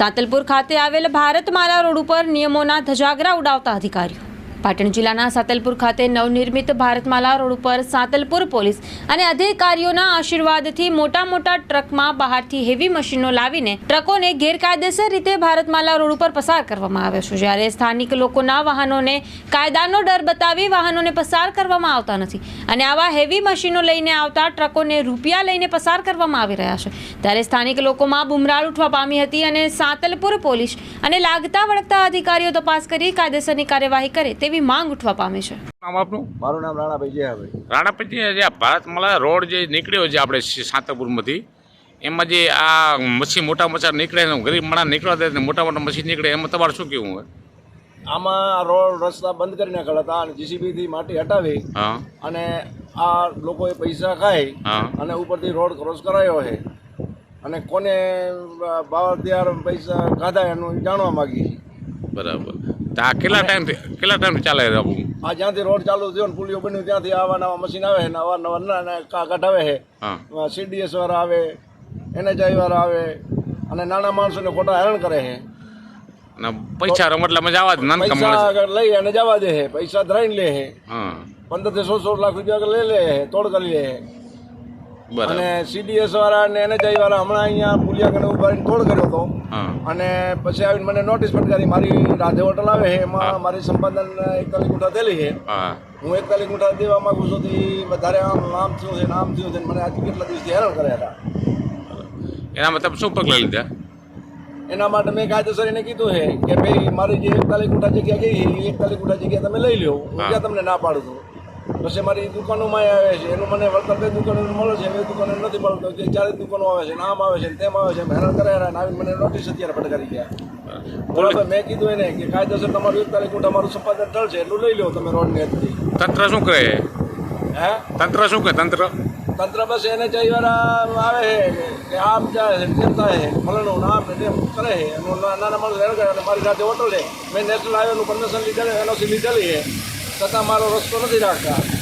સાતલપુર ખાતે આવેલ ભારતમાલા રોડ ઉપર નિયમોના ધજાગરા ઉડાવતા અધિકારીઓ. પાટણ જિલ્લાના સાતલપુર ખાતે નવનિર્મિત ભારતમાલા રોડ ઉપર સાતલપુર પોલીસ અને અધિકારીઓના આશીર્વાદથી મોટા મોટા ટ્રકમાં બહારથી હેવી મશીનો લાવીને ટ્રકોને ગેરકાયદેસર રીતે ભારતમાલા રોડ ઉપર પસાર કરવામાં આવે છે. જ્યારે સ્થાનિક લોકોના વાહનોને કાયદાનો ડર બતાવી વાહનોને પસાર કરવામાં આવતા નથી અને આવા હેવી મશીનો લઈને આવતા ટ્રકોને રૂપિયા લઈને પસાર કરવામાં આવી રહ્યા છે. ત્યારે સ્થાનિક લોકોમાં બુમરાળ ઉઠવા પામી હતી અને સાતલપુર પોલીસ અને લાગતા વળગતા અધિકારીઓ તપાસ કરી કાયદેસરની કાર્યવાહી કરે તેવી માંગ ઉઠવા પામી છે? નામ આપનું? મારું નામ રાણાભાઈ જયાભાઈ રાણાભાઈ જે આ ભારતમાલા રોડ જે નીકળ્યો છે આપણે સાંતરપુરમાંથી એમાં જે આ મચ્છી મોટા મચ્છા નીકળે ને ગરીબ માણસ નીકળવા દે ને મોટા મોટા મચ્છી નીકળે એમાં તમારે શું કેવું હોય? આમાં રોડ રસ્તા બંધ કરી નાખેલા હતા અને જીસીબીથી માટી હટાવી અને આ લોકોએ પૈસા ખાઈ અને ઉપરથી રોડ ક્રોસ કરાયો છે. અને કોને બાવર પૈસા ખાધા એનું જાણવા માંગી બરાબર. આ કેટલા ટાઈમથી કેટલા ટાઈમથી ચાલે છે આપણું આ જ્યાંથી રોડ ચાલુ થયો ને પુલિયો બન્યું ત્યાંથી આવા નવા મશીન આવે છે નવા ના કા કઢાવે છે. સીડીએસ વાળા આવે એનએચઆઈ વાળા આવે અને નાના માણસોને ખોટા હેરાન કરે છે. અને પૈસા રમતલામાં જવા જ નાનકા પૈસા લઈ અને જવા દે છે પૈસા ધરાઈને લે છે. હા. પંદરથી સોળ સોળ લાખ રૂપિયા લઈ લે છે તોડ કરી લે બરાબર અને સીડીએસ વાળા અને એનએચઆઈ વાળા હમણાં અહીંયા પુલિયા કને ઊભા તોડ કર્યો હતો. અને પછી આવીને મને નોટિસ ફટકારી મારી રાધે હોટલ આવે છે એમાં મારી સંપાદન એકતાલીસ ગુઠા થયેલી છે. હું. એકતાલીસ ગુઠા દેવા માંગુ છું વધારે આમ નામ થયું છે નામ થયું છે મને આજે કેટલા દિવસથી હેરાન કર્યા હતા. એના તમે શું પગલાં લીધા? એના માટે મેં કાયદેસર એને કીધું છે કે ભાઈ મારી જે એકતાલીસ ગુઠા જગ્યા ગઈ એકતાલીસ ગુઠા જગ્યા તમે લઈ લો હું ક્યાં તમને ના પાડું છું. પછી મારી દુકાનોમાં આવે છે. એનું મને વળતર બે દુકાનો મળે છે બે દુકાનો નથી મળતો. જે ચારે દુકાનો આવે છે નામ આમ આવે છે તેમ આવે છે હેરાન કરાયા આવીને મને નોટિસ અત્યારે ફટકારી ગયા. બરાબર મેં કીધું એને કે કાયદેસર તમારું એકતાલીસ ગુંઠા મારું સંપાદન થશે એટલું લઈ લો તમે રોડની ને તંત્ર શું કહે? હે? તંત્ર શું કહે તંત્ર? તંત્ર બસ એને વાળા આવે છે કે આમ જાય છે તેમ થાય છે ફલાણું નામ ને તેમ કરે છે. એનું નાના માણસ હેરાન કરે મારી સાથે હોટલ છે. મેં નેશનલ હાઈવેનું પરમિશન લીધેલું એનઓસી લીધેલી છે. છતાં મારો રસ્તો નથી રાખતા.